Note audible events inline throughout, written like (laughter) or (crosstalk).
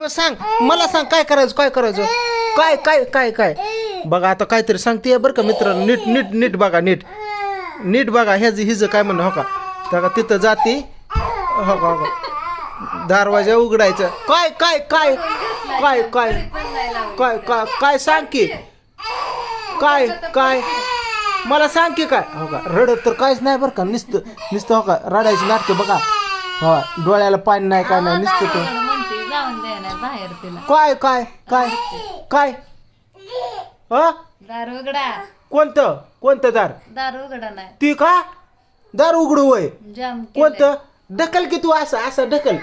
सांग मला सांग काय करायचं काय करायचं? काय काय काय काय? बघा आता काहीतरी सांगते बरं का मित्र नीट नीट नीट बघा नीट. नीट बघा ह्याच हिज काय म्हणणं हो का? तर का तिथं जाते हो का हो का? दरवाजा उघडायचं. काय काय काय? काय काय? काय काय काय सांग की? काय काय? मला सांग की काय? हो का? रडत तर काहीच नाही बरं का नुसतं नुसतं हो का? रडायची नाटके बघा. हो डोळ्याला पाणी नाही काय नाही नुसतं तर जाऊन द्या ना बाहेर तिला. काय काय काय काय? दार उघडा. कोणतं? कोणतं दार? दार उघडा नाही ती का? दार उघडू वय. जाम कोणतं? ढकल की तू असं असं ढकल.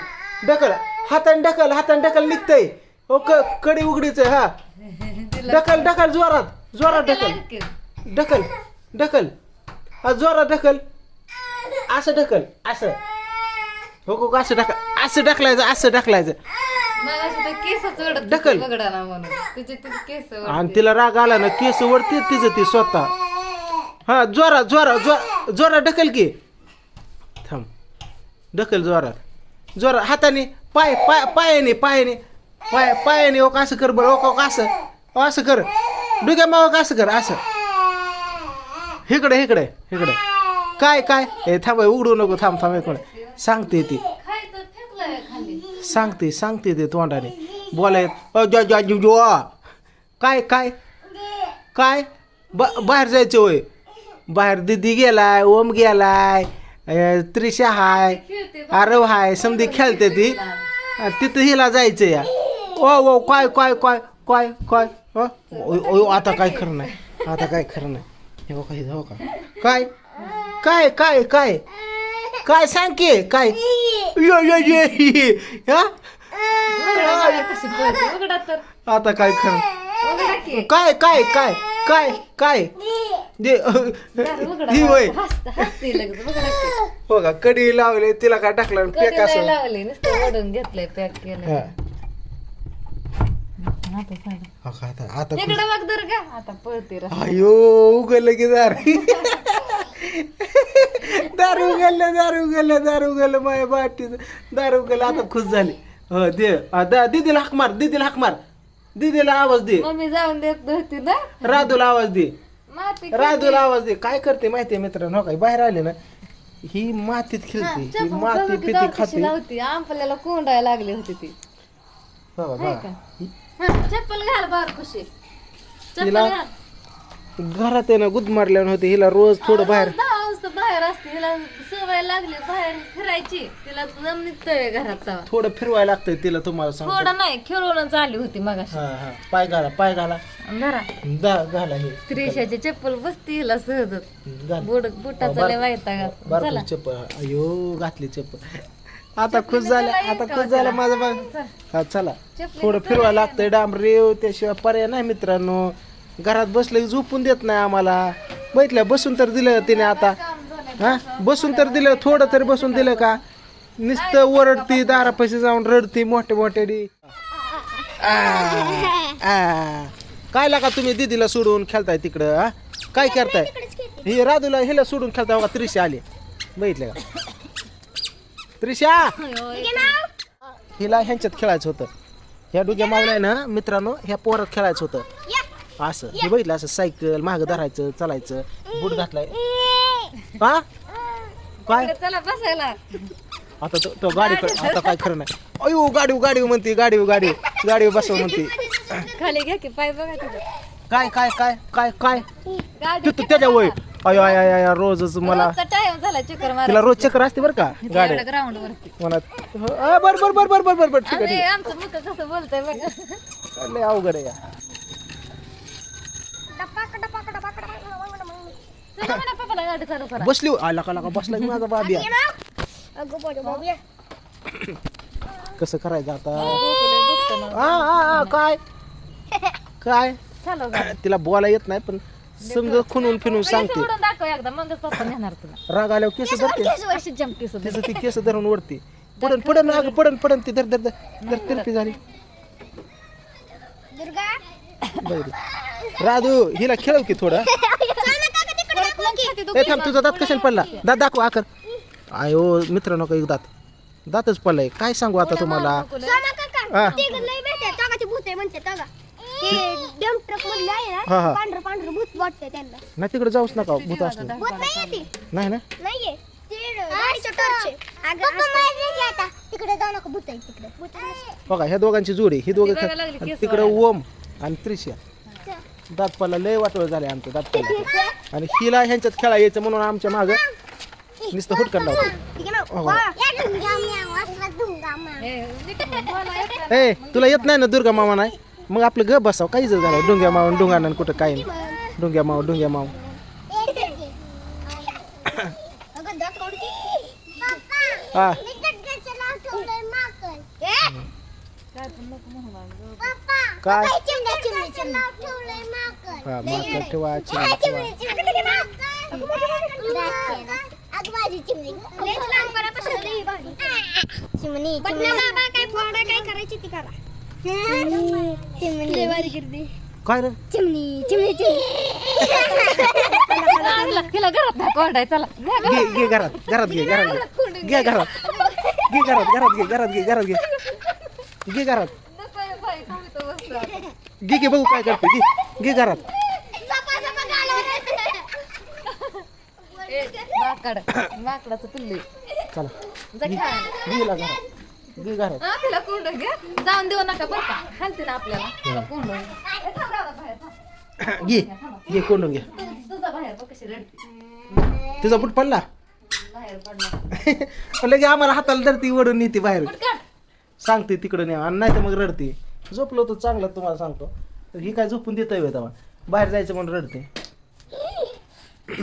ढकल. हाताने ढकल हाताने ढकल निघतंय. हो क कडी उघडीच हा. (laughs) ढकल ढकल जोरात जोरात ढकल. ढकल ढकल. हा जोरात ढकल. असं ढकल असं. हो हो असं ढकल असं ढकलायचं असं ढकलायचं. ढकल. उघडा ना म्हणून. तिचे तिचे केस ओढते. आणि तिला राग आला ना केस वरती तिचं ती स्वतः. हा जोरा जोरा जोरा जोरा ढकल की. थांब. ढकल जोरात. जोरा हाताने पाय पाय पायाने पायाने. पाय पायाने ओक असं कर बरं ओक ओक असं. ओ, असं कर. डुग्या मावक असं कर असं. इकडे इकडे इकडे काय काय? हे थांब उघडू नको थांब थांब इकडे सांगते ती. सांगते सांगते ते तोंडाने. बोलाय अ, जा, जा, जु, जो. काय काय? काय? ब बाहेर जायचं होय. बाहेर दिदी गेलाय ओम गेलाय त्रिशा हाय आरव हाय समधी खेळते ती. तिथं हिला जायचं या. ओ ओ काय काय काय काय काय? अ? ओय, ओय, आता काय खरं नाही. आता काय खरं नाही. हे बघा हे हो का काय? काय काय काय? काय सांग की काय? यो, यो, यो, ये. हा? उघडा तर आता काय खरं? उघडा की काय काय काय काय काय? दे दार उघडा ही वय. हसते हसते लगेच उघडा की हो का कडी लावले तिला काय टाकलं? कधी नाही असं लावली नुसतं ओढून घेतलंय पॅक केलं. आता सांगा. हो का, आता आता खुश- इकडे बघ दर का? आता पळते रा अयो उघडलं की दार दार उघडलं दार उघडलं दार उघडलं माझ्या बाटीचं. दार उघडलं आता खुश झाली. हो दे. हा, दा दीदीला हाक मार दीदीला हाक मार. दीदीला आवाज दे. मम्मी जाऊन देत नव्हती ना? राधूला आवाज दे. माती राधूला आवाज दे. काय करते माहितीये मित्रांनो? हो काय बाहेर आले ना ही मातीत खेळते. ही माती पिती खाते. आपल्याला कोंडायला लागली होती ती. हो? हा, चप्पल घाल बार खुशी. चप्पल तिला घाल. घरात आहे ना गुद मारल्यानं होते. हिला रोज थोडं बाहेर सवय लागली बाहेर फिरायची. तिला जमनीत घरात थोडं फिरवायला लागतंय तिला तुम्हाला सांग थोडं नाही खेळूनच आली होती हा हा. पाय घाला पाय घाला. दा घाला हे. त्रिशाची चप्पल बसती हिला सहजच. घाल बुड बुटाचा लय वायता चला बारकू चप्पल. अयो घातली चप्पल. आता खुश झालं आता खुश झालं माझं बघ हा चला. थोडं फिरवायला लागतंय डांबरे त्याशिवाय पर्याय नाही मित्रांनो. घरात बसलं की झोपून देत नाही आम्हाला. बैठल्या बसून तर दिलं तिने आता. हा? बसून तर दिलं थोडं तरी बसून दिलं का? नुसतं ओरडती दारापाशी जाऊन रडती मोठे मोठे काय लागा तुम्ही दीदीला सोडून खेळताय तिकडं हा? काय करताय? हे राधूला हिला सोडून खेळताय बघा त्रिशा आली. बघितलं का? त्रिशा! हिला ह्यांच्यात खेळायचं होतं. ह्या डुग्या मावल्या ना मित्रांनो ह्या पोरात खेळायचं होतं. असं. हे बघितलं असं सायकल मागं धरायचं चालायचं बूट घातलाय. हा? काय? चला बसायला. आता तो तो गाडी आता काय खरं नाही. अयो गाडी गाडी म्हणते गाडी गाडी गाडी बसव म्हणते. खाली घ्या की पाय बघा तिथं. काय काय काय काय काय? गाडी तू त्याच्या वय अयो आय आय आय रोजच मला टाइम झाला चक्कर मारा तिला रोज चक्कर असते बरं का? गाड्या ग्राउंड वरती. बर बर बर बर बर बर बर ठीक आहे आमचं मुख कसं बोलतंय बघा. लय अवघड आहे या. चला म्हणा पप्पाला गाडी चालू करा. बसली हो. आला का लाका बसला की माझा बाबिया. कसं करायचं आता? आ, आ, आ, काय? काय? (clears throat) तिला बोला येत नाही पण समजा खुनून फिनून सांगते. उडून दाखव एकदा मगच पप्पा नेणार तुला. राग आल्यावर केस धरते. अशी जमकी सुद्धा तिचं ती केस धरून वरती (laughs) पडन पडन अगं पडन पडन ती धर धर धर. धर तिरपी झाली. बरं. राधू हिला खेळव की थोडं? (laughs) ए थांब तुझा दात कशाने पडला? दात दाखव आकर. आयो मित्रांनो का एक दात. दातच पडलाय. काय सांगू आता तुम्हाला? हा. ते लय भेटते तगाची भूत आहे म्हणते तगा. ते डम ट्रक मधले आहे हा, ना हा. पांढरं पांढरं भूत वाटतंय त्यांना. नाही तिकडे जाऊच नका भूत असलं. भूत नाही आहे ती. नाही ना? नाहीये. ते गाडीचं टॉर्च आहे. अगं आता. तिकडे जाऊ नका भूत आहे तिकडे. भूत बघा ह्या दोघांची जोडी ही दोघं तिकडे ओम आणि त्रिशा. दातपाला लय वाटोळ झाले आमचं दातपाला आणि हिला ह्यांच्यात खेळा यायचं म्हणून आमच्या माग नुसतं हुटकन लावतो हो. हे. ए तुला येत नाही ना दुर्गा मामा नाही मग आपलं ग बसाव काही जर झालं डोंग्या माव डोंगा नाही कुठं काय नाही डोंग्या माव डोंग्या माव? हा. काय हा माकड ठेवा चिमणी चिमणी, काय फोडा काय करायची ती करा चिमणी. काय रे? चिमणी चिमणी घरात चला. घे घे घरात घरात घे घरात घे. घे घरात. घे घरात घरात घे घरात घे घरात घे. घे घरात. नको आहे बाई, तुम्ही तर बसला आता. घे घे बघू काय करते घे घे घरात. माकड माकडाचं पिल्लू. चला. जा खेळायला. घे घरात. घे घरात. तिला कोंड घ्या जाऊन देऊ नका बरं का. खालते ना आपल्याला. तिला कोंड ए, थांब दादा बाहेर, थांब. घे घे कोंडून घे. तु- तुझा बाहेर बघ कशी रडते. तुझा बुट पडला? बाहेर पडला. लगे आम्हाला हाताला धरती वडून नेते बाहेर. सांगते तिकडं नाही आणि नाही तर मग रडते. झोपलो तर चांगलं तुम्हाला सांगतो. ही काय झोपून देत आहे बाहेर जायचं म्हणून रडते. (laughs)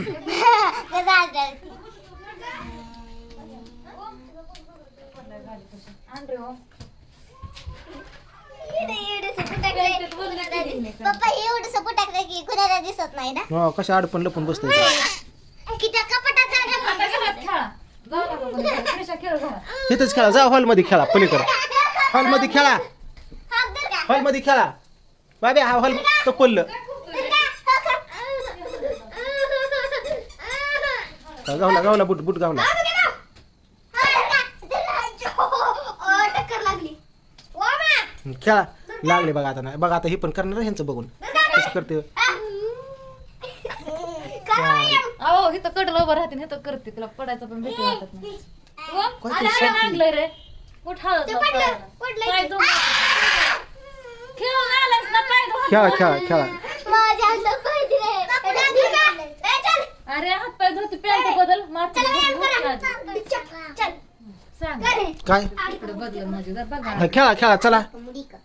पप्पा एवढं सपोर्ट टाकलं की कुणाला दिसत नाही ना? हो कशा अडपण लपून बसतोय तो. की त्या कपाटात जागा आता घरात खेळा. इथंच जा हॉलमध्ये खेळा पलीकडे. हॉलमध्ये खेळा? हॉलमध्ये खेळा. बाबे हा हॉल तो पडलं गावला गावला बुट बुट गावला टक्कर लागली वा मा. खेळा लागले बघा आता नाही बघा आता हे पण करणार ह्यांचं बघून कसं करते काय? अहो इथं कडलं उभं राहते इथं करते तुला पडायचं पण भीती वाटत नाही हो? आलं रे, सांगते? लागलंय रे उठ हळद ते लाव पडलं, पायाला. पडलंय पाय ते. धुवून खेळून आलास ना पाय धुवून खेळा आलास. खेळा खेळा माझ्या अंगात पाय दिले. ए, चल. अरे हात पाय धुती पॅन्ट बदल चल. सांग. काय? इकडे बदल माझी जर बघा. हा, खेळा खेळा चला. का?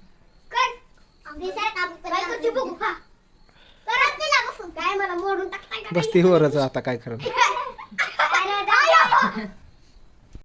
बसते वरच आता काय खरं. (laughs)